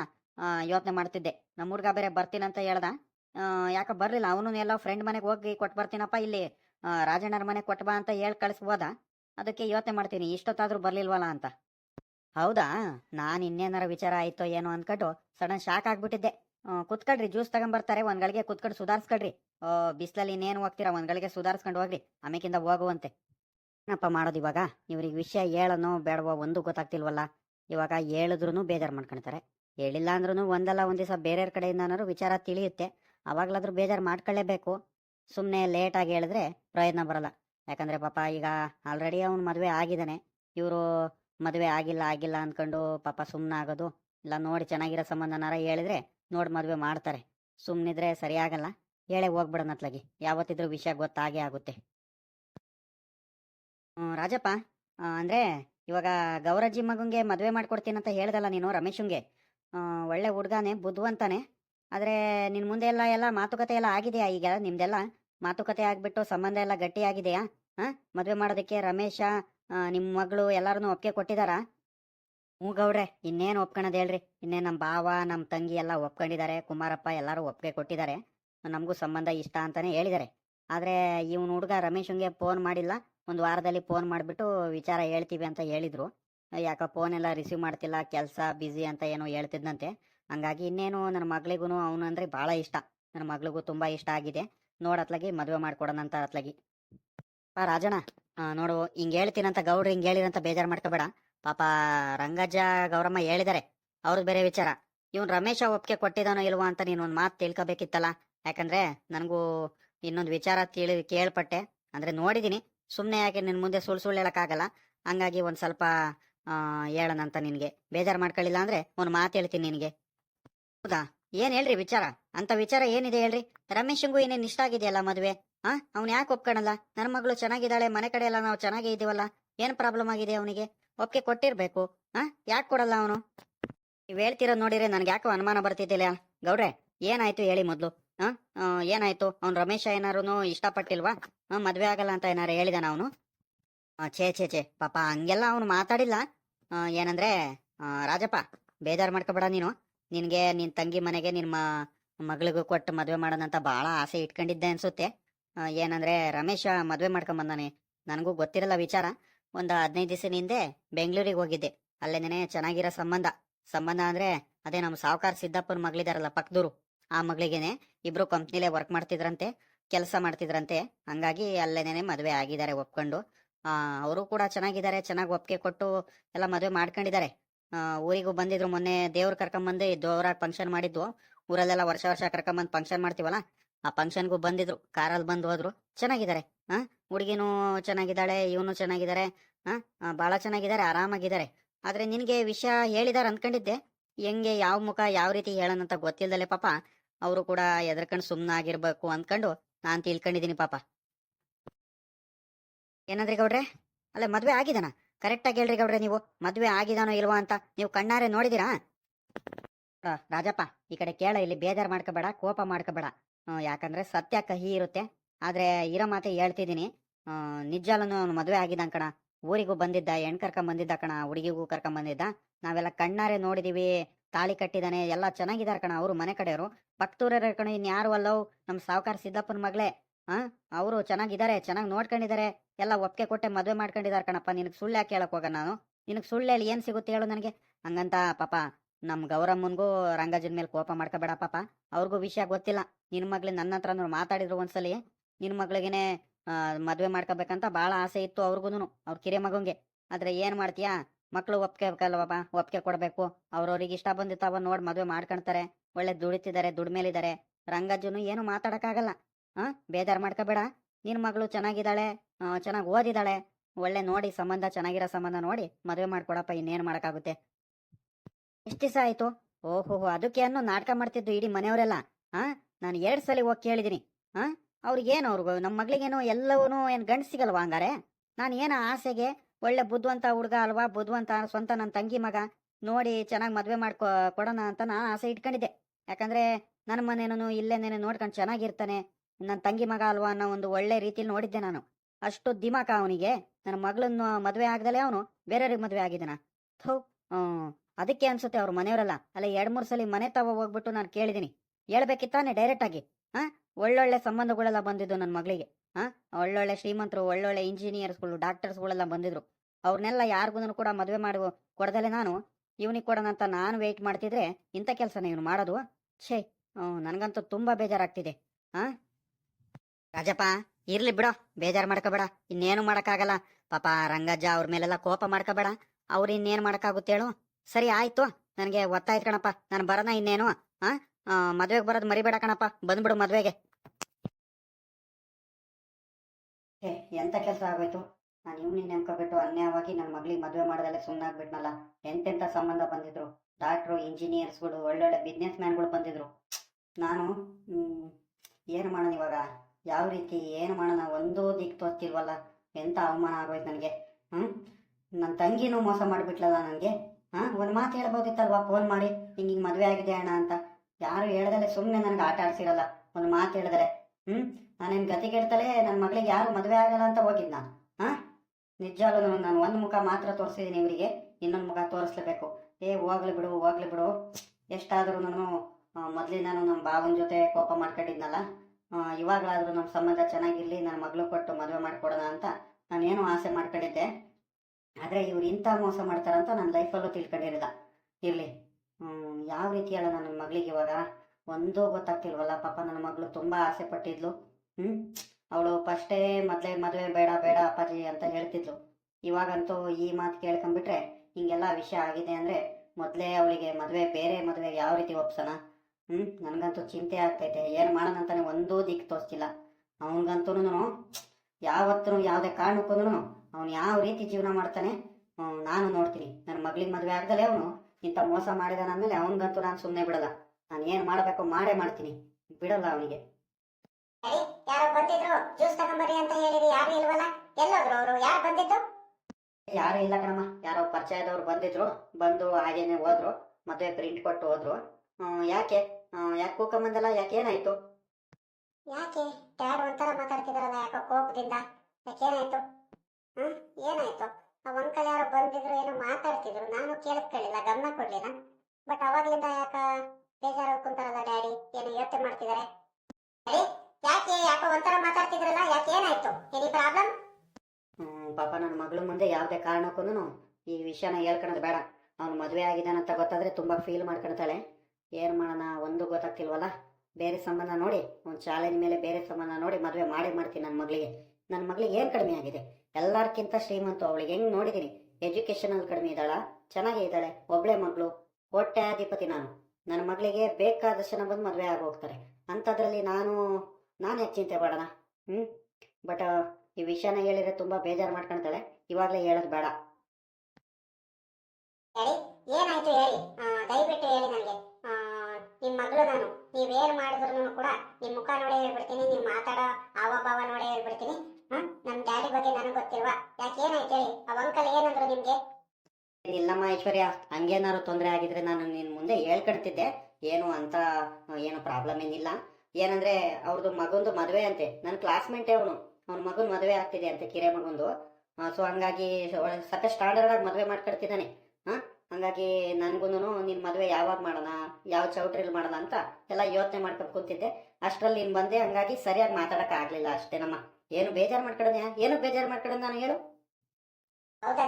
ಯೋಚನೆ ಮಾಡ್ತಿದ್ದೆ. ನಮ್ಮ ಹುಡ್ಗ ಬೇರೆ ಬರ್ತೀನಂತ ಹೇಳ್ದ. ಯಾಕ ಬರಲಿಲ್ಲ? ಅವನು ಎಲ್ಲ ಫ್ರೆಂಡ್ ಮನೆಗೆ ಹೋಗಿ ಕೊಟ್ಟು ಬರ್ತೀನಪ್ಪ ಇಲ್ಲಿ. ರಾಜಣ್ಣರ ಮನೆಗೆ ಕೊಟ್ಟು ಬಾ ಅಂತ ಹೇಳಿ ಕಳಿಸ್ಬೋದ ಅದಕ್ಕೆ ಯೋಚನೆ ಮಾಡ್ತೀನಿ ಇಷ್ಟೊತ್ತಾದ್ರೂ ಬರಲಿಲ್ವಲ್ಲ ಅಂತ. ಹೌದಾ? ನಾನು ಇನ್ನೇನಾರ ವಿಚಾರ ಆಯಿತೋ ಏನೋ ಅಂದ್ಕೊಂಡು ಸಡನ್ ಶಾಕ್ ಆಗಿಬಿಟ್ಟಿದ್ದೆ. ಆ, ಕುತ್ಕೊಳ್ರಿ ಜ್ಯೂಸ್ ತಗೊಂಬರ್ತಾರೆ ಒಂದ್ಗಳಿಗೆ ಗಳಿಗೆ ಕುತ್ಕೊಂಡು ಸುಧಾರಿಸ್ಕೊಳ್ರಿ ಬಿಸಿಲಲ್ಲಿ ಇನ್ನೇನು ಹೋಗ್ತೀರಾ? ಒಂದ್ಗಳಿಗೆ ಸುಧಾರಿಸ್ಕೊಂಡು ಹೋಗ್ರಿ ಆಮೇಕಿಂದ ಹೋಗುವಂತೆ. ಏನಪ್ಪ ಮಾಡೋದು ಇವಾಗ? ಇವ್ರಿಗೆ ವಿಷಯ ಹೇಳೋನೋ ಬೇಡವೋ ಒಂದು ಗೊತ್ತಾಗ್ತಿಲ್ವಲ್ಲ. ಇವಾಗ ಹೇಳಿದ್ರು ಬೇಜಾರು ಮಾಡ್ಕೊಳ್ತಾರೆ. ಹೇಳಿಲ್ಲ ಅಂದ್ರೂ ಒಂದಲ್ಲ ಒಂದು ದಿವಸ ಬೇರೆಯವ್ರ ಕಡೆಯಿಂದನಾದ್ರು ವಿಚಾರ ತಿಳಿಯುತ್ತೆ. ಅವಾಗ್ಲಾದ್ರೂ ಬೇಜಾರು ಮಾಡ್ಕೊಳ್ಳೇಬೇಕು. ಸುಮ್ಮನೆ ಲೇಟಾಗಿ ಹೇಳಿದ್ರೆ ಪ್ರಯೋಜನ ಬರಲ್ಲ. ಯಾಕಂದ್ರೆ ಪಾಪ ಈಗ ಆಲ್ರೆಡಿ ಅವ್ನು ಮದುವೆ ಆಗಿದ್ದಾನೆ. ಇವರು ಮದುವೆ ಆಗಿಲ್ಲ ಆಗಿಲ್ಲ ಅಂದ್ಕೊಂಡು ಪಾಪ ಸುಮ್ಮನೆ ಆಗೋದು, ಇಲ್ಲ ನೋಡಿ ಚೆನ್ನಾಗಿರೋ ಸಂಬಂಧನಾರ ಹೇಳಿದ್ರೆ ನೋಡಿ ಮದುವೆ ಮಾಡ್ತಾರೆ. ಸುಮ್ಮನಿದ್ರೆ ಸರಿಯಾಗಲ್ಲ. ಹೇಳೇ ಹೋಗ್ಬಿಡೋಣ ಅತ್ಲಾಗಿ. ಯಾವತ್ತಿದ್ರೂ ವಿಷಯ ಗೊತ್ತಾಗೇ ಆಗುತ್ತೆ. ರಾಜಪ್ಪ ಅಂದರೆ ಇವಾಗ ಗೌರಜ್ಜಿ ಮಗಂಗೆ ಮದುವೆ ಮಾಡ್ಕೊಡ್ತೀನಂತ ಹೇಳ್ದಲ್ಲ ನೀನು ರಮೇಶಂಗೆ? ಒಳ್ಳೆ ಹುಡ್ಗಾನೆ, ಬುದ್ಧಿವಂತಾನೆ. ಆದ್ರೆ ನಿನ್ನ ಮುಂದೆ ಎಲ್ಲ ಎಲ್ಲ ಮಾತುಕತೆ ಎಲ್ಲ ಆಗಿದೆಯಾ ಈಗ? ನಿಮ್ದೆಲ್ಲ ಮಾತುಕತೆ ಆಗಿಬಿಟ್ಟು ಸಂಬಂಧ ಎಲ್ಲ ಗಟ್ಟಿಯಾಗಿದೆಯಾ? ಹಾಂ? ಮದುವೆ ಮಾಡೋದಕ್ಕೆ ರಮೇಶ ನಿಮ್ಮ ನಿಮ್ ಮಗಳು ಎಲ್ಲಾರನು ಒಪ್ಪಿಗೆ ಕೊಟ್ಟಿದಾರಾ? ಹ್ಞೂ ಗೌಡ್ರೆ ಇನ್ನೇನು ಒಪ್ಕೊಳೋದು ಹೇಳ್ರಿ. ಇನ್ನೇ ನಮ್ಮ ಭಾವ ನಮ್ಮ ತಂಗಿ ಎಲ್ಲ ಒಪ್ಕೊಂಡಿದ್ದಾರೆ ಕುಮಾರಪ್ಪ ಎಲ್ಲರೂ ಒಪ್ಪಿಗೆ ಕೊಟ್ಟಿದ್ದಾರೆ ನಮಗೂ ಸಂಬಂಧ ಇಷ್ಟ ಅಂತಾನೆ ಹೇಳಿದ್ದಾರೆ ಆದರೆ ಇವನು ಹುಡುಗ ರಮೇಶಂಗೆ ಫೋನ್ ಮಾಡಿಲ್ಲ. ಒಂದು ವಾರದಲ್ಲಿ ಫೋನ್ ಮಾಡಿಬಿಟ್ಟು ವಿಚಾರ ಹೇಳ್ತೀವಿ ಅಂತ ಹೇಳಿದರು. ಯಾಕೆ ಫೋನೆಲ್ಲ ರಿಸೀವ್ ಮಾಡ್ತಿಲ್ಲ. ಕೆಲಸ, ಬ್ಯುಸಿ ಅಂತ ಏನೋ ಹೇಳ್ತಿದ್ನಂತೆ. ಹಂಗಾಗಿ ಇನ್ನೇನು ನನ್ನ ಮಗಳಿಗೂ ಅವನು ಅಂದರೆ ಭಾಳ ಇಷ್ಟ. ನನ್ನ ಮಗಳಿಗೂ ತುಂಬ ಇಷ್ಟ ಆಗಿದೆ. ನೋಡತ್ಲಾಗಿ ಮದುವೆ ಮಾಡ್ಕೊಡೋಣ ಅಂತ ಅತ್ಲಾಗಿ. ಪಾ ರಾಜಣ್ಣ ಆ, ನೋಡು ಹಿಂಗೆ ಹೇಳ್ತೀನಂತ ಗೌಡ್ರು ಹಿಂಗೆ ಹೇಳಿರಂತ ಬೇಜಾರು ಮಾಡ್ಕೋಬೇಡ ಪಾಪ ರಂಗಜ್ಜ ಗೌರಮ್ಮ ಹೇಳಿದ್ದಾರೆ ಅವ್ರದ್ದು ಬೇರೆ ವಿಚಾರ. ಇವನ್ ರಮೇಶ ಒಪ್ಪಿಗೆ ಕೊಟ್ಟಿದಾನೋ ಇಲ್ವಾ ಅಂತ ನೀನು ಒಂದು ಮಾತು ತಿಳ್ಕೊಬೇಕಿತ್ತಲ್ಲ? ಯಾಕಂದ್ರೆ ನನಗೂ ಇನ್ನೊಂದು ವಿಚಾರ ತಿಳಿ ಕೇಳ್ಪಟ್ಟೆ. ಅಂದ್ರೆ ನೋಡಿದೀನಿ ಸುಮ್ಮನೆ ಯಾಕೆ ನಿನ್ ಮುಂದೆ ಸುಳ್ಳು ಸುಳ್ಳು ಹೇಳಕ್ಕಾಗಲ್ಲ? ಹಂಗಾಗಿ ಒಂದು ಸ್ವಲ್ಪ ಆ, ಹೇಳೋಣಂತ ನಿನಗೆ. ಬೇಜಾರು ಮಾಡ್ಕೊಳ್ಳಿಲ್ಲ ಅಂದ್ರೆ ಒಂದು ಮಾತು ಹೇಳ್ತೀನಿ ನಿನಗೆ. ಹೌದಾ? ಏನ್ ಹೇಳ್ರಿ ವಿಚಾರ? ಅಂತ ವಿಚಾರ ಏನಿದೆ ಹೇಳ್ರಿ? ರಮೇಶಂಗೂ ಏನೇನ್ ಇಷ್ಟ ಆಗಿದೆಯಲ್ಲ ಮದುವೆ? ಹಾ ಅವ್ನ ಯಾಕೆ ಒಪ್ಕೊಳಲ್ಲ ನನ್ನ ಮಗಳು ಚೆನ್ನಾಗಿದ್ದಾಳೆ ಮನೆ ಕಡೆ ಎಲ್ಲ ನಾವು ಚೆನ್ನಾಗೇ ಇದೀವಲ್ಲ ಏನ್ ಪ್ರಾಬ್ಲಮ್ ಆಗಿದೆ ಅವನಿಗೆ? ಒಪ್ಪಿಗೆ ಕೊಟ್ಟಿರ್ಬೇಕು. ಹಾ ಯಾಕೆ ಕೊಡಲ್ಲ ಅವನು? ನೀವ್ ಹೇಳ್ತಿರೋದ್ ನೋಡಿರಿ ನನ್ಗೆ ಯಾಕೋ ಅನುಮಾನ ಬರ್ತಿದ್ದಿಲ್ಲ. ಗೌಡ್ರೆ ಏನಾಯ್ತು ಹೇಳಿ ಮೊದ್ಲು? ಆ, ಏನಾಯ್ತು? ಅವ್ನ್ ರಮೇಶ ಏನಾರು ಇಷ್ಟಪಟ್ಟಿಲ್ವಾ? ಹಾ ಮದ್ವೆ ಆಗಲ್ಲ ಅಂತ ಏನಾರು ಹೇಳಿದಾನ ಅವನು? ಛೇ ಛೇ ಛೇ ಪಾಪ ಹಂಗೆಲ್ಲ ಅವನು ಮಾತಾಡಿಲ್ಲ. ಆ, ಏನಂದ್ರೆ ಆ, ರಾಜಪ್ಪ ಬೇಜಾರು ಮಾಡ್ಕೋಬೇಡ ನೀನು. ನಿನ್ಗೆ ನಿನ್ನ ತಂಗಿ ಮನೆಗೆ ನಿನ್ ಮ- ಮಗಳಿಗೂ ಕೊಟ್ಟು ಮದುವೆ ಮಾಡೋಣಂತ ಬಹಳ ಆಸೆ ಇಟ್ಕೊಂಡಿದ್ದೆ ಅನ್ಸುತ್ತೆ. ಏನಂದ್ರೆ ರಮೇಶ ಮದುವೆ ಮಾಡ್ಕೊಂಬಂದಾನೆ ನನಗೂ ಗೊತ್ತಿರಲ್ಲ ವಿಚಾರ. ಒಂದು ಹದಿನೈದು ದಿವಸದ ಹಿಂದೆ ಬೆಂಗಳೂರಿಗೆ ಹೋಗಿದ್ದೆ. ಅಲ್ಲೇನೆ ಚೆನ್ನಾಗಿರೋ ಸಂಬಂಧ. ಸಂಬಂಧ ಅಂದ್ರೆ ಅದೇ ನಮ್ಮ ಸಾವುಕಾರ ಸಿದ್ದಪ್ಪನ ಮಗಳಿದಾರಲ್ಲ ಪಕ್ಕದೂರು ಆ ಮಗಳಿಗೇನೆ ಇಬ್ರು ಕಂಪ್ನಿಲೇ ವರ್ಕ್ ಮಾಡ್ತಿದ್ರಂತೆ, ಕೆಲಸ ಮಾಡ್ತಿದ್ರಂತೆ. ಹಂಗಾಗಿ ಅಲ್ಲೇನೆ ಮದುವೆ ಆಗಿದ್ದಾರೆ ಒಪ್ಕೊಂಡು. ಅವರು ಕೂಡ ಚೆನ್ನಾಗಿದ್ದಾರೆ, ಚೆನ್ನಾಗಿ ಒಪ್ಪಿಗೆ ಕೊಟ್ಟು ಎಲ್ಲ ಮದುವೆ ಮಾಡ್ಕೊಂಡಿದ್ದಾರೆ. ಊರಿಗೂ ಬಂದಿದ್ರು ಮೊನ್ನೆ ದೇವ್ರ ಕರ್ಕೊಂಬಂದು ದೇವ್ರಾಗ ಫಂಕ್ಷನ್ ಮಾಡಿದ್ವು ಊರಲ್ಲೆಲ್ಲ ವರ್ಷ ವರ್ಷ ಕರ್ಕೊಂಬಂದು ಫಂಕ್ಷನ್ ಮಾಡ್ತೀವಲ್ಲ, ಆ ಫಂಕ್ಷನ್ಗೂ ಬಂದಿದ್ರು. ಕಾರಲ್ಲಿ ಬಂದು ಹೋದ್ರು. ಚೆನ್ನಾಗಿದ್ದಾರೆ. ಹಾ ಹುಡುಗಿನೂ ಚೆನ್ನಾಗಿದ್ದಾಳೆ, ಇವನು ಚೆನ್ನಾಗಿದ್ದಾರೆ. ಹಾ ಬಹಳ ಚೆನ್ನಾಗಿದ್ದಾರೆ, ಆರಾಮಾಗಿದ್ದಾರೆ. ಆದ್ರೆ ನಿನಗೆ ವಿಷಯ ಹೇಳಿದಾರ ಅನ್ಕೊಂಡಿದ್ದೆ. ಹೆಂಗೆ, ಯಾವ ಮುಖ, ಯಾವ ರೀತಿ ಹೇಳೋಣಂತ ಗೊತ್ತಿಲ್ಲದಲೆ ಪಾಪ ಅವರು ಕೂಡ ಎದ್ರಕಂಡು ಸುಮ್ಮನಾಗಿರ್ಬೇಕು ಅಂದ್ಕೊಂಡು ನಾನ್ ತಿಳ್ಕೊಂಡಿದ್ದೀನಿ ಪಾಪ. ಏನಂದ್ರಿ ಗೌಡ್ರೆ? ಅಲ್ಲ ಮದ್ವೆ ಆಗಿದಾನ ಕರೆಕ್ಟಾಗಿ ಹೇಳ್ರಿ ಗೌಡ್ರೆ ನೀವು. ಮದ್ವೆ ಆಗಿದಾನೋ ಇಲ್ವಾ ಅಂತ ನೀವು ಕಣ್ಣಾರೆ ನೋಡಿದಿರಾ? ರಾಜಪ್ಪ, ಈ ಕಡೆ ಕೇಳ, ಇಲ್ಲಿ ಬೇಜಾರ್ ಮಾಡ್ಕೋಬೇಡ, ಕೋಪ ಮಾಡ್ಕೋಬೇಡ. ಯಾಕಂದ್ರೆ ಸತ್ಯ ಕಹಿ ಇರುತ್ತೆ. ಆದ್ರೆ ಇರೋ ಮಾತೆ ಹೇಳ್ತಿದ್ದೀನಿ. ನಿಜಾಲನು ಅವ್ನು ಮದ್ವೆ ಆಗಿದ್ದಾನ ಕಣ. ಊರಿಗೂ ಬಂದಿದ್ದ, ಹೆಣ್ ಕರ್ಕೊಂಡ್ ಬಂದಿದ್ದ ಕಣ, ಹುಡುಗಿಗೂ ಕರ್ಕೊಂಡ್ ಬಂದಿದ್ದ. ನಾವೆಲ್ಲ ಕಣ್ಣಾರೆ ನೋಡಿದೀವಿ, ತಾಳಿ ಕಟ್ಟಿದಾನೆ ಎಲ್ಲ ಚೆನ್ನಾಗಿದ್ದಾರೆ ಕಣ, ಅವರು ಮನೆ ಕಡೆಯವರು. ಪಕ್ತೂರರ ಕಣ, ಇನ್ಯಾರು ಅಲ್ಲವ್ ನಮ್ ಸಾವುಕಾರ ಸಿದ್ದಪ್ಪನ ಮಗಳೇ. ಆ? ಅವರು ಚೆನ್ನಾಗಿದ್ದಾರೆ, ಚೆನ್ನಾಗಿ ನೋಡ್ಕೊಂಡಿದ್ದಾರೆ. ಎಲ್ಲ ಒಪ್ಪಿಗೆ ಕೊಟ್ಟೆ, ಮದುವೆ ಮಾಡ್ಕೊಂಡಿದ್ದಾರೆ ಕಣಪ್ಪ. ನಿನಗೆ ಸುಳ್ಳು ಯಾಕೆ ಹೇಳಕ್ ಹೋಗ ನಾನು? ನಿನಗೆ ಸುಳ್ಳು ಹೇಳಿ ಏನ್ ಸಿಗುತ್ತೆ ಹೇಳು ನನಗೆ? ಹಂಗಂತ ಪಾಪ ನಮ್ಮ ಗೌರಮ್ಮನ್ಗೂ ರಂಗಜನ್ ಮೇಲೆ ಕೋಪ ಮಾಡ್ಕೋಬೇಡ ಪಾಪ. ಅವ್ರಿಗೂ ವಿಷಯ ಗೊತ್ತಿಲ್ಲ. ನಿನ್ನ ಮಗ್ಳು ನನ್ನ ಹತ್ರ ಮಾತಾಡಿದ್ರು ಒಂದ್ಸಲಿ. ನಿನ್ನ ಮಗಳಿಗೇನೆ ಮದುವೆ ಮಾಡ್ಕೋಬೇಕಂತ ಭಾಳ ಆಸೆ ಇತ್ತು ಅವ್ರಿಗೂನು ಅವ್ರ ಕಿರಿಯ ಮಗಂಗೆ. ಆದ್ರೆ ಏನು ಮಾಡ್ತೀಯಾ? ಮಕ್ಳು ಒಪ್ಕೋಬೇಕಲ್ವಪ್ಪ ಒಪ್ಪಿಗೆ ಕೊಡಬೇಕು. ಅವ್ರವ್ರಿಗೆ ಇಷ್ಟ ಬಂದಿತ್ತಾವ ನೋಡಿ ಮದುವೆ ಮಾಡ್ಕೊಳ್ತಾರೆ. ಒಳ್ಳೆ ದುಡಿತಿದ್ದಾರೆ, ದುಡ್ಮೇಲಿದ್ದಾರೆ. ರಂಗಜ್ಜನು ಏನು ಮಾತಾಡಕ್ಕಾಗಲ್ಲ. ಹಾ ಬೇಜಾರ್ ಮಾಡ್ಕೋಬೇಡ. ನಿನ್ನ ಮಗಳು ಚೆನ್ನಾಗಿದ್ದಾಳೆ ಚೆನ್ನಾಗಿ ಓದಿದ್ದಾಳೆ ಒಳ್ಳೆ ನೋಡಿ ಸಂಬಂಧ, ಚೆನ್ನಾಗಿರೋ ಸಂಬಂಧ ನೋಡಿ ಮದುವೆ ಮಾಡ್ಕೊಡಪ್ಪ, ಇನ್ನೇನು ಮಾಡೋಕ್ಕಾಗುತ್ತೆ? ಎಷ್ಟು ದಿವಸ ಆಯಿತು? ಓಹೋ ಅದಕ್ಕೆ ಅನ್ನೋ ನಾಟಕ ಮಾಡ್ತಿದ್ದು ಇಡೀ ಮನೆಯವರೆಲ್ಲ. ಹಾಂ ನಾನು ಎರಡು ಸಲ ಹೋಗಿ ಕೇಳಿದ್ದೀನಿ ಹಾಂ ಅವ್ರಿಗೇನು ಅವ್ರಿಗೂ ನಮ್ಮ ಮಗಳಿಗೇನು ಎಲ್ಲವೂ ಏನು ಗಂಡು ಸಿಗಲ್ವಾ ಹಂಗಾರೆ? ನಾನು ಏನೋ ಆಸೆಗೆ, ಒಳ್ಳೆ ಬುದ್ಧಿವಂತ ಹುಡುಗ ಅಲ್ವಾ ಬುದ್ಧಿವಂತ ಸ್ವಂತ ನನ್ನ ತಂಗಿ ಮಗ, ನೋಡಿ ಚೆನ್ನಾಗಿ ಮದುವೆ ಮಾಡ್ಕೊ, ಕೊಡೋಣ ಅಂತ ನಾನು ಆಸೆ ಇಟ್ಕೊಂಡಿದ್ದೆ. ಯಾಕಂದ್ರೆ ನನ್ನ ಮನೇನೂ ಇಲ್ಲೇನೇನು ನೋಡ್ಕೊಂಡು ಚೆನ್ನಾಗಿರ್ತಾನೆ. ನನ್ನ ತಂಗಿ ಮಗ ಅಲ್ವಾ ಅನ್ನೋ ಒಂದು ಒಳ್ಳೆ ರೀತಿಲಿ ನೋಡಿದ್ದೆ ನಾನು. ಅಷ್ಟು ದಿಮಾಕ ಅವನಿಗೆ. ನನ್ನ ಮಗಳನ್ನ ಮದುವೆ ಆಗ್ದಲೇ ಅವನು ಬೇರೆಯವ್ರಿಗೆ ಮದುವೆ ಆಗಿದ್ದಾನ. ಥೂ ಅದಕ್ಕೆ ಅನ್ಸುತ್ತೆ ಅವ್ರ ಮನೆಯವರೆಲ್ಲ. ಅಲ್ಲ ಎರಡ್ ಮೂರು ಸಲ ಮನೆ ತಾವ ಹೋಗ್ಬಿಟ್ಟು ನಾನು ಕೇಳಿದೀನಿ. ಹೇಳ್ಬೇಕಿತ್ತಾನೆ ಡೈರೆಕ್ಟ್ ಆಗಿ ಹಾ? ಒಳ್ಳೊಳ್ಳೆ ಸಂಬಂಧಗಳೆಲ್ಲ ಬಂದಿದ್ದು ನನ್ನ ಮಗಳಿಗೆ, ಹಾ? ಒಳ್ಳೊಳ್ಳೆ ಶ್ರೀಮಂತರು, ಒಳ್ಳೊಳ್ಳೆ ಇಂಜಿನಿಯರ್ಸ್ಗಳು, ಡಾಕ್ಟರ್ಸ್ಗಳೆಲ್ಲ ಬಂದಿದ್ರು. ಅವ್ರನ್ನೆಲ್ಲ ಯಾರಿಗೂ ಕೂಡ ಮದುವೆ ಮಾಡುವ ಕೊಡ್ದಲೆ ನಾನು. ಇವನಿಗೆ ಕೊಡೋಣಂತ ನಾನು ವೆಯ್ಟ್ ಮಾಡ್ತಿದ್ರೆ ಇಂಥ ಕೆಲಸನ ಇವನು ಮಾಡೋದು. ಛೇ ನನಗಂತೂ ತುಂಬಾ ಬೇಜಾರಾಗ್ತಿದೆ, ಹಾ? ರಾಜಪ್ಪ, ಇರ್ಲಿ ಬಿಡೋ, ಬೇಜಾರ್ ಮಾಡ್ಕೋಬೇಡ, ಇನ್ನೇನು ಮಾಡಕ್ಕಾಗಲ್ಲ. ಪಾಪ ರಂಗಜ್ಜ ಅವ್ರ ಮೇಲೆಲ್ಲ ಕೋಪ ಮಾಡ್ಕೋಬೇಡ. ಅವ್ರು ಇನ್ನೇನು ಮಾಡಕ್ಕಾಗುತ್ತೇಳು ಸರಿ, ಆಯ್ತು. ನನಗೆ ಒತ್ತಾಯ್ತು ಕಣಪ್ಪ, ನಾನು ಬರೋಣ ಇನ್ನೇನು, ಆ? ಮದ್ವೆಗೆ ಬರೋದು ಮರಿಬೇಡ ಕಣಪ್ಪ, ಬಂದ್ಬಿಡು ಮದ್ವೆಗೆ. ಎಂತ ಕೆಲಸ ಆಗೋಯ್ತು? ನಾನು ಇವ್ನಿಗೆ ನೆನ್ಕೊಬಿಟ್ಟು ಅನ್ಯಾಯವಾಗಿ ನನ್ನ ಮಗಳಿಗೆ ಮದುವೆ ಮಾಡೋದಲ್ಲೇ ಸುಮ್ಮನಾಗ್ಬಿಟ್ನಲ್ಲ ಎಂತೆಂತ ಸಂಬಂಧ ಬಂದಿದ್ರು? ಡಾಕ್ಟ್ರು, ಇಂಜಿನಿಯರ್ಸ್ಗಳು, ಒಳ್ಳೊಳ್ಳೆ ಬಿಸ್ನೆಸ್ ಮ್ಯಾನ್ಗಳು ಬಂದಿದ್ರು. ನಾನು ಏನು ಮಾಡೋಣ ಇವಾಗ? ಯಾವ ರೀತಿ ಏನು ಮಾಡೋಣ, ಒಂದೂ ದಿಕ್ಕು ತೋರ್ತಿಲ್ವಲ್ಲ ಎಂಥ ಅವಮಾನ ಆಗೋಯ್ತು ನನಗೆ? ಹ್ಞೂ ನನ್ನ ತಂಗಿನೂ ಮೋಸ ಮಾಡಿಬಿಟ್ಲಲ್ಲ ನನಗೆ? ಹಾಂ? ಒಂದು ಮಾತು ಹೇಳ್ಬೋದಿತ್ತಲ್ವಾ? ಫೋನ್ ಮಾಡಿ. ಹಿಂಗೆ ಹಿಂಗೆ ಮದುವೆ ಆಗಿದೆ ಅಣ್ಣ ಅಂತ. ಯಾರು ಹೇಳ್ದಲೆ ಸುಮ್ಮನೆ ನನಗೆ ಆಟ ಆಡ್ಸಿರಲ್ಲ. ಒಂದು ಮಾತು ಹೇಳಿದ್ರೆ ಹ್ಞೂ ಗತಿ ಕೆಡ್ತಲೆ ನನ್ನ ಮಗಳಿಗೆ ಯಾರು ಮದುವೆ ಆಗಲ್ಲ ಅಂತ ಹೋಗಿದ್ದು ನಾನು. ಹಾಂ? ನಿಜವಾಗ್ಲೂ ನಾನು ಒಂದು ಮುಖ ಮಾತ್ರ ತೋರಿಸಿದ್ದೀನಿ ಇವರಿಗೆ. ಇನ್ನೊಂದು ಮುಖ ತೋರಿಸ್ಲೇಬೇಕು. ಏ, ಹೋಗ್ಲಿ ಬಿಡು ಹೋಗ್ಲಿ ಬಿಡು. ಎಷ್ಟಾದರೂ ನಾನು ಮೊದಲಿಂದಾನು ನಮ್ಮ ಬಾಬನ ಜೊತೆ ಕೋಪ ಮಾಡ್ಕೊಂಡಿದ್ನಲ್ಲ. ಇವಾಗಲಾದ್ರೂ ನಮ್ಮ ಸಂಬಂಧ ಚೆನ್ನಾಗಿರಲಿ ನನ್ನ ಮಗಳು ಕೊಟ್ಟು ಮದುವೆ ಮಾಡಿಕೊಡೋಣ ಅಂತ ನಾನೇನು ಆಸೆ ಮಾಡ್ಕೊಂಡಿದ್ದೆ. ಆದರೆ ಇವ್ರು ಇಂಥ ಮೋಸ ಮಾಡ್ತಾರಂತ ನನ್ನ ಲೈಫಲ್ಲೂ ತಿಳ್ಕೊಂಡಿರಲಿಲ್ಲ ಇರಲಿ. ಯಾವ ರೀತಿ ಹೇಳ ನನ್ನ ಮಗಳಿಗೆ ಇವಾಗ? ಒಂದೂ ಗೊತ್ತಾಗ್ತಿಲ್ವಲ್ಲ, ಪಾಪ ನನ್ನ ಮಗಳು ತುಂಬ ಆಸೆ ಪಟ್ಟಿದ್ಲು. ಹ್ಞೂ ಅವಳು ಫಸ್ಟೇ ಮೊದಲೇ ಮದುವೆ ಬೇಡ ಬೇಡ ಅಪ್ಪಾಜಿ ಅಂತ ಹೇಳ್ತಿದ್ಲು. ಇವಾಗಂತೂ ಈ ಮಾತು ಕೇಳ್ಕೊಂಬಿಟ್ರೆ ಹಿಂಗೆಲ್ಲ ವಿಷಯ ಆಗಿದೆ ಅಂದರೆ ಮೊದಲೇ ಅವಳಿಗೆ ಮದುವೆ, ಬೇರೆ ಮದುವೆ ಯಾವ ರೀತಿ ಒಪ್ಸೋಣ? ಹ್ಞೂ ನನಗಂತೂ ಚಿಂತೆ ಆಗ್ತೈತೆ. ಏನು ಮಾಡೋದಂತಾನೆ ಒಂದೂ ದಿಕ್ಕು ತೋರಿಸ್ತಿಲ್ಲ. ಅವನಿಗಂತೂ ಯಾವತ್ತೂ ಯಾವುದೇ ಕಾರಣಕ್ಕೂ ಅವನು ಯಾವ ರೀತಿ ಜೀವನ ಮಾಡ್ತಾನೆ ನಾನು ನೋಡ್ತೀನಿ. ನನ್ನ ಮಗಳಿಗೆ ಮದುವೆ ಆಗ್ದಲೇ ಅವನು ಇಂಥ ಮೋಸ ಮಾಡಿದಾನ ಅಂದಮೇಲೆ ಅವನಿಗಂತೂ ನಾನು ಸುಮ್ಮನೆ ಬಿಡಲ್ಲ. ನಾನು ಏನು ಮಾಡಬೇಕು ಮಾಡೇ ಮಾಡ್ತೀನಿ. ಬಿಡಲ್ಲ ಅವನಿಗೆ. ಯಾರೋ ಬಂದಿದ್ರು ಜ್ಯೂಸ್ ತಗೊಂಬರ್ರಿ ಅಂತ ಹೇಳಿರಿ. ಯಾರು ಇಲ್ವಲ್ಲ? ಎಲ್ಲೋದ್ರು ಅವರು? ಯಾರು ಬಂದಿದ್ದು? ಯಾರು ಇಲ್ಲ ಕಣಮ್ಮ. ಯಾರೋ ಪರಿಚಯದವ್ರು ಬಂದಿದ್ರು ಬಂದು ಹಾಗೇನೆ ಹೋದ್ರು ಮದುವೆ ಪ್ರಿಂಟ್ ಕೊಟ್ಟು ಹೋದ್ರು. ಯಾಕೆ? ಯಾಕೆ ಕೂಕೊಂಬಂದಲ್ಲ ಯಾಕೆ ಏನಾಯ್ತು? ಯಾಕೆ? ಡ್ಯಾಡ್ ಒಂಥರ ಮಾತಾಡ್ತಿದಾರಲ್ಲ ಯಾಕೋ ಕೋಪದಿಂದ? ಯಾಕೇನಾಯ್ತು ಹ್ಮ್ ಏನಾಯ್ತು? ಆ ಅಂಕಲ್ ಯಾರೋ ಬಂದಿದ್ರು ಏನೋ ಮಾತಾಡ್ತಿದ್ರು. ನಾನು ಕೇಳಿಸ್ಕೊಳ್ಳಿಲ್ಲ ಗಮನ ಕೊಡ್ಲಿಲ್ಲ. ಬಟ್ ಅವಾಗ್ಲಿಂದ ಯಾಕ ಬೇಜಾರು ಕುಂತಾರಲ್ಲ ಡ್ಯಾಡಿ? ಏನು ಯೋಚನೆ ಮಾಡ್ತಿದಾರೆ? ಯಾಕೆ? ಯಾಕೋ ಒಂಥರ ಮಾತಾಡ್ತಿದ್ರಲ್ಲ? ಯಾಕೆ ಏನಾಯ್ತು? ಎನಿ ಪ್ರಾಬ್ಲಮ್ ಪಾಪ ನನ್ನ ಮಗಳ ಮುಂದೆ ಯಾವುದೇ ಕಾರಣಕ್ಕೂ ಈ ವಿಷಯನ ಹೇಳ್ಕೊಳೋದು ಬೇಡ. ಅವ್ನು ಮದುವೆ ಆಗಿದ್ದಾನಂತ ಗೊತ್ತಾದ್ರೆ ತುಂಬಾ ಫೀಲ್ ಮಾಡ್ಕೊಳ್ತಾಳೆ. ಏನು ಮಾಡೋಣ, ಒಂದು ಗೊತ್ತಾಗ್ತಿಲ್ವಲ್ಲ? ಬೇರೆ ಸಂಬಂಧ ನೋಡಿ, ಒಂದು ಚಾಲೆಂಜ್ ಮೇಲೆ ಬೇರೆ ಸಂಬಂಧ ನೋಡಿ ಮದುವೆ ಮಾಡೇ ಮಾಡ್ತೀನಿ ನನ್ನ ಮಗಳಿಗೆ. ನನ್ನ ಮಗಳಿಗೆ ಏನು ಕಡಿಮೆ ಆಗಿದೆ? ಎಲ್ಲರ್ಕಿಂತ ಶ್ರೀಮಂತ ಅವಳಿಗೆ ಹೆಂಗ್ ನೋಡಿದ್ದೀನಿ ಎಜುಕೇಷನಲ್ಲಿ ಕಡಿಮೆ ಇದ್ದಾಳ? ಚೆನ್ನಾಗೇ ಇದ್ದಾಳೆ, ಒಬ್ಳೆ ಮಗಳು ಕೋಟ್ಯಾಧಿಪತಿ ನಾನು. ನನ್ನ ಮಗಳಿಗೆ ಬೇಕಾದಷ್ಟು ಬಂದು ಮದುವೆ ಆಗಿ ಹೋಗ್ತಾರೆ. ಅಂಥದ್ರಲ್ಲಿ ನಾನು ನಾನು ಯಾಕೆ ಚಿಂತೆ ಮಾಡೋಣ ಹ್ಞೂ ಬಟ್, ಈ ವಿಷಯನ ಹೇಳಿದ್ರೆ ತುಂಬಾ ಬೇಜಾರು ಮಾಡ್ಕೊಳ್ತಾಳೆ. ಇವಾಗಲೇ ಹೇಳೋದು ಬೇಡ. ಏನಾಯ್ತು ಹೇಳಿ? ದಯವಿಟ್ಟು ಹೇಳಿ ನನಗೆ. ನಿಮ್ಮ ಮಗಳು ನಾನು. ನೀವೇನ್ ಮಾಡಿದ್ರು ಕೂಡ ನಿಮ್ಮ ಮುಖ ನೋಡೇ ಹೇಳ್ಬಿಡ್ತೀನಿ ನೀವು ಮಾತಾಡೋ ಹಾವಭಾವ ನೋಡೇ ಹೇಳ್ಬಿಡ್ತೀನಿ ನಮ್ಮ ಡ್ಯಾಡಿ ಬಗ್ಗೆ ನನಗೆ ಗೊತ್ತಿಲ್ವಾ? ಯಾಕೆ ಏನಾಯ್ತು ಹೇಳಿ? ಆ ಅಂಕಲ್ ಏನಂದ್ರು ನಿಮ್ಗೆ? ಇಲ್ಲಮ್ಮ ಐಶ್ವರ್ಯ, ಹಂಗೇನಾದ್ರು ತೊಂದರೆ ಆಗಿದ್ರೆ ನಾನು ನಿನ್ ಮುಂದೆ ಹೇಳ್ಕೊಡ್ತಿದ್ದೆ. ಏನು ಅಂತ, ಏನು ಪ್ರಾಬ್ಲಮ್ ಏನಿಲ್ಲ. ಏನಂದ್ರೆ ಅವ್ರದ್ದು ಮಗಂದು ಮದುವೆ ಅಂತೆ. ನನ್ನ ಕ್ಲಾಸ್ಮೇಟೇ ಅವನು. ಅವ್ನ ಮಗನ ಮದುವೆ ಆಗ್ತಿದೆ ಅಂತೆ ಕಿರೆ ಮಗಂದು. ಸೊ ಹಂಗಾಗಿ ಸತ ಸ್ಟ್ಯಾಂಡರ್ಡ್ ಆಗಿ ಮದುವೆ ಮಾಡ್ಕೊಡ್ತಿದ್ದಾನೆ. ಹಂಗಾಗಿ ನನ್ಗೂ ನಿನ್ನ ಮದುವೆ ಯಾವಾಗ ಮಾಡೋಣ, ಯಾವ ಚೌಟ್ರಿಲಿ ಮಾಡೋಣ ಅಂತ ಎಲ್ಲ ಯೋಚನೆ ಮಾಡ್ಕೊಂಡು ಕೂತಿದ್ದೆ. ಅಷ್ಟರಲ್ಲಿ ನೀನು ಬಂದೆ, ಹಂಗಾಗಿ ಸರಿಯಾಗಿ ಮಾತಾಡಕ್ ಆಗ್ಲಿಲ್ಲ ಅಷ್ಟೇನಮ್ಮ ಏನು ಬೇಜಾರು ಮಾಡ್ಕೊಡೋದ ಏನು ಬೇಜಾರು ಮಾಡ್ಕೊಳೋಣ ನಾನು ಹೇಳು. ಹೌದಾ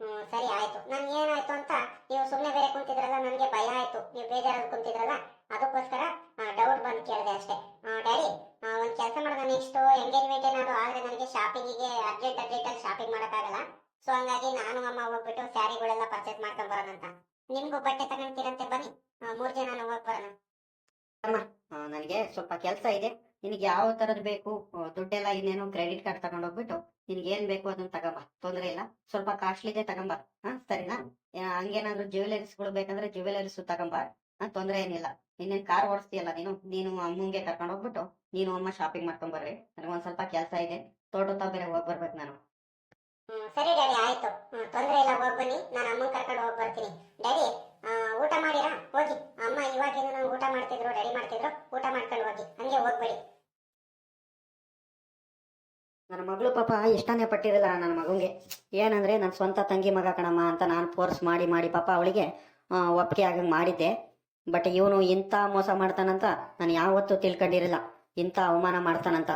ಹ್ಮ್, ಸರಿ, ಆಯ್ತು. ನನ್ ಏನಾಯ್ತು ಅಂತ ನೀವು ಸುಮ್ಮನೆ ಬೇರೆ ಕುಂತಿದ್ರಲ್ಲ, ನನಗೆ ಭಯ ಆಯ್ತು. ನೀವು ಬೇಜಾರಲ್ಲಿ ಕುಂತಿದ್ರಲ್ಲ, ಅದಕ್ಕೋಸ್ಕರ ಡೌಟ್ ಬಂದು ಕೇಳಿದೆ ಅಷ್ಟೇ. ಡ್ಯಾಡಿ ಒಂದು ಕೆಲಸ ಮಾಡೋಣ ನೆಕ್ಸ್ಟ್ ಎಂಗೇಜ್ಮೆಂಟ್ ಏನಾದ್ರು ಆದ್ರೆ ನನಗೆ ಶಾಪಿಂಗಿಗೆ ಅರ್ಜೆಂಟ್ ಆಗಿ ಶಾಪಿಂಗ್ ಮಾಡೋಕ್ಕಾಗಲ್ಲ. ಸೊ ಹಂಗಾಗಿ ನಾನು ಅಮ್ಮ ಹೋಗ್ಬಿಟ್ಟು ಸ್ಯಾರಿಗಳೆಲ್ಲ ಪರ್ಚೇಸ್ ಮಾಡ್ಕೊಂಡ್ ಬರೋಣ ಅಂತ. ನಿಮ್ಗೂ ಬಟ್ಟೆ ತಗೊಂತೀರಂತೆ ಬನ್ನಿ. ಮೂರ್ ಜನ ಹೋಗ್ ಬರೋಣ. ನನಗೆ ಸ್ವಲ್ಪ ಕೆಲಸ ಇದೆ. ನಿನಗೆ ಯಾವ ತರದ್ ಬೇಕು? ದುಡ್ಡೆಲ್ಲ ಇನ್ನೇನು ಕ್ರೆಡಿಟ್ ಕಾರ್ಡ್ ತಗೊಂಡ್ ಹೋಗ್ಬಿಟ್ಟು ನಿನ್ಗೆ ಏನ್ ಬೇಕು ಅದನ್ನ ತಗೊಂಬ. ತೊಂದ್ರೆ ಇಲ್ಲ. ಸ್ವಲ್ಪ ಕಾಸ್ಟ್ಲಿದೆ ತಗೊಂಬ. ಹಾ ಸರಿನಾ? ಹಂಗೇನಾದ್ರು ಜ್ಯುವೆಲರಿಸ್ಗಳು ಬೇಕಂದ್ರೆ ಜ್ಯುವೆಲರೀಸ್ ತಗೊಂಬ. ತೊಂದ್ರೆ ಏನಿಲ್ಲ. ಇನ್ನೇನ್ ಕಾರ್ ಓಡಿಸ್ತೀಯಲ್ಲ ನೀನು? ನೀನು ಅಮ್ಮಂಗೆ ಕರ್ಕೊಂಡ್ ಹೋಗ್ಬಿಟ್ಟು ನೀನು ಅಮ್ಮ ಶಾಪಿಂಗ್ ಮಾಡ್ಕೊಂಡ್ ಬರ್ರಿ. ನನಗೆ ಒಂದ್ ಸ್ವಲ್ಪ ಕೆಲಸ ಇದೆ. ತೋಟ ಬೇರೆ ಹೋಗ್ ಬರ್ಬೇಕು ನಾನು. ಸರಿ ಡ್ಯಾಡಿ, ಆಯ್ತು. ತೊಂದರೆ ಇಲ್ಲ, ಹೋಗಿ ಬನ್ನಿ. ನಾನು ಅಮ್ಮನ ಕರ್ಕೊಂಡು ಹೋಗಿ ಬರ್ತೀನಿ. ಡ್ಯಾಡಿ ಊಟ ಮಾಡಿರಾ? ಹೋಗಿ. ಅಮ್ಮ ಇವಾಗಿನ ನಂಗೆ ಊಟ ಮಾಡ್ತಿದ್ರು, ರೆಡಿ ಮಾಡ್ತಿದ್ರು. ಊಟ ಮಾಡ್ಕೊಂಡು ಹೋಗಿ. ಹಂಗೆ ಹೋಗ್ಬೇಡಿ ನನ್ನ ಮಗಳು ಪಾಪ ಇಷ್ಟನೇ ಪಟ್ಟಿರಲ್ಲ ನನ್ನ ಮಗುಗೆ. ಏನಂದ್ರೆ ನನ್ನ ಸ್ವಂತ ತಂಗಿ ಮಗ ಕಣಮ್ಮ ಅಂತ ನಾನು ಫೋರ್ಸ್ ಮಾಡಿ ಮಾಡಿ ಪಾಪ ಅವಳಿಗೆ ಒಪ್ಪಿಗೆ ಆಗಂಗೆ ಮಾಡಿದ್ದೆ. ಬಟ್ ಇವನು ಇಂಥ ಮೋಸ ಮಾಡ್ತಾನಂತ ನಾನು ಯಾವತ್ತೂ ತಿಳ್ಕೊಂಡಿರಲಿಲ್ಲ ಇಂಥ ಅವಮಾನ ಮಾಡ್ತಾನಂತ.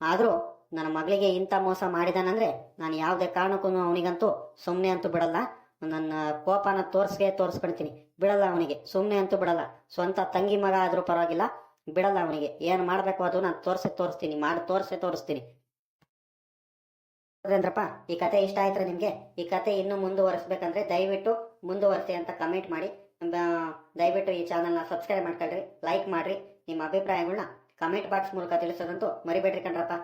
ಆದರೂ ನನ್ನ ಮಗಳಿಗೆ ಇಂಥ ಮೋಸ ಮಾಡಿದಾನಂದ್ರೆ ನಾನು ಯಾವುದೇ ಕಾರಣಕ್ಕೂ ಅವನಿಗಂತೂ ಸುಮ್ಮನೆ ಅಂತೂ ಬಿಡಲ್ಲ. ನನ್ನ ಕೋಪನ ತೋರಿಸ್ಗೆ ತೋರಿಸ್ಕೊಳ್ತೀನಿ ಬಿಡಲ್ಲ ಅವನಿಗೆ. ಸುಮ್ಮನೆ ಅಂತೂ ಬಿಡಲ್ಲ. ಸ್ವಂತ ತಂಗಿ ಮಗ ಆದರೂ ಪರವಾಗಿಲ್ಲ. ಬಿಡಲ್ಲ ಅವನಿಗೆ. ಏನು ಮಾಡಬೇಕು ಅದು? ನಾನು ತೋರಿಸೇ ತೋರಿಸ್ತೀನಿ. ಮಾಡಿ, ತೋರಿಸೇ ತೋರಿಸ್ತೀನಿ. ಸುರೇಂದ್ರಪ್ಪ ಈ ಕತೆ ಇಷ್ಟ ಆಯ್ತಾ ನಿಮಗೆ? ಈ ಕತೆ ಇನ್ನೂ ಮುಂದುವರಿಸ್ಬೇಕಂದ್ರೆ ದಯವಿಟ್ಟು ಮುಂದುವರಿಸಿ ಅಂತ ಕಮೆಂಟ್ ಮಾಡಿ. ದಯವಿಟ್ಟು ಈ ಚಾನಲ್ನ ಸಬ್ಸ್ಕ್ರೈಬ್ ಮಾಡ್ಕೊಳ್ರಿ ಲೈಕ್ ಮಾಡಿರಿ. ನಿಮ್ಮ ಅಭಿಪ್ರಾಯಗಳನ್ನ ಕಮೆಂಟ್ ಬಾಕ್ಸ್ ಮೂಲಕ ತಿಳಿಸೋದಂತೂ ಮರಿಬೇಡ್ರಿ ಕಣ್ರಪ್ಪ.